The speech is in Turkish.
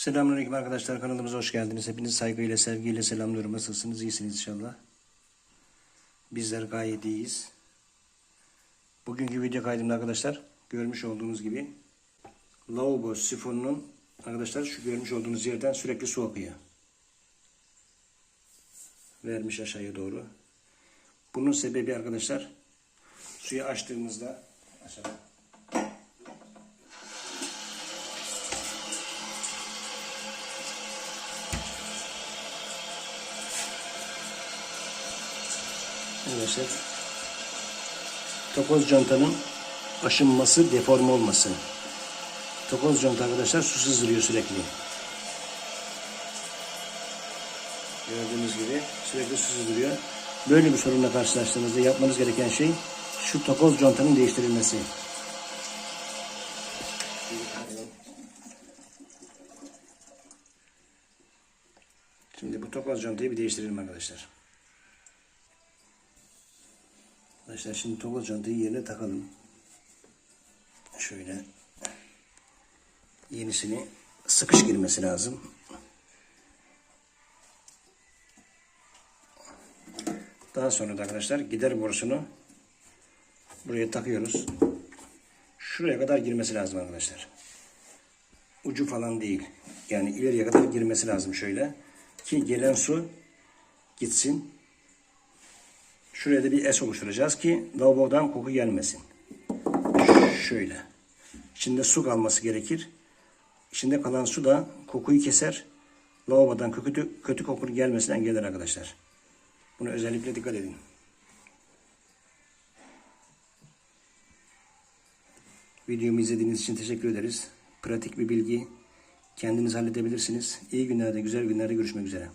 Selamünaleyküm arkadaşlar kanalımıza hoş geldiniz. Hepinizi saygıyla sevgiyle selamlıyorum. Nasılsınız? İyisiniz inşallah. Bizler gayet iyiyiz. Bugünkü video kaydımda arkadaşlar görmüş olduğunuz gibi lavabo sifonunun arkadaşlar şu görmüş olduğunuz yerden sürekli su akıyor. Vermiş aşağıya doğru. Bunun sebebi arkadaşlar suyu açtığımızda aşağıda Arkadaşlar tokoz contanın aşınması, deforme olması. Tokoz conta arkadaşlar su sızdırıyor sürekli. Gördüğünüz gibi sürekli su sızdırıyor. Böyle bir sorunla karşılaştığınızda yapmanız gereken şey şu tokoz contanın değiştirilmesi. Şimdi bu tokoz contayı bir değiştirelim arkadaşlar. Arkadaşlar şimdi tokoz contayı yerine takalım. Şöyle yenisini sıkış girmesi lazım. Daha sonra da arkadaşlar gider borusunu buraya takıyoruz. Şuraya kadar girmesi lazım arkadaşlar. Ucu falan değil. Yani ileriye kadar girmesi lazım şöyle. Ki gelen su gitsin. Şuraya da bir es oluşturacağız ki lavabodan koku gelmesin. Şöyle. İçinde su kalması gerekir. İçinde kalan su da kokuyu keser. Lavabodan kötü, kötü koku gelmesini engeller arkadaşlar. Buna özellikle dikkat edin. Videomu izlediğiniz için teşekkür ederiz. Pratik bir bilgi. Kendiniz halledebilirsiniz. İyi günlerde, güzel günlerde görüşmek üzere.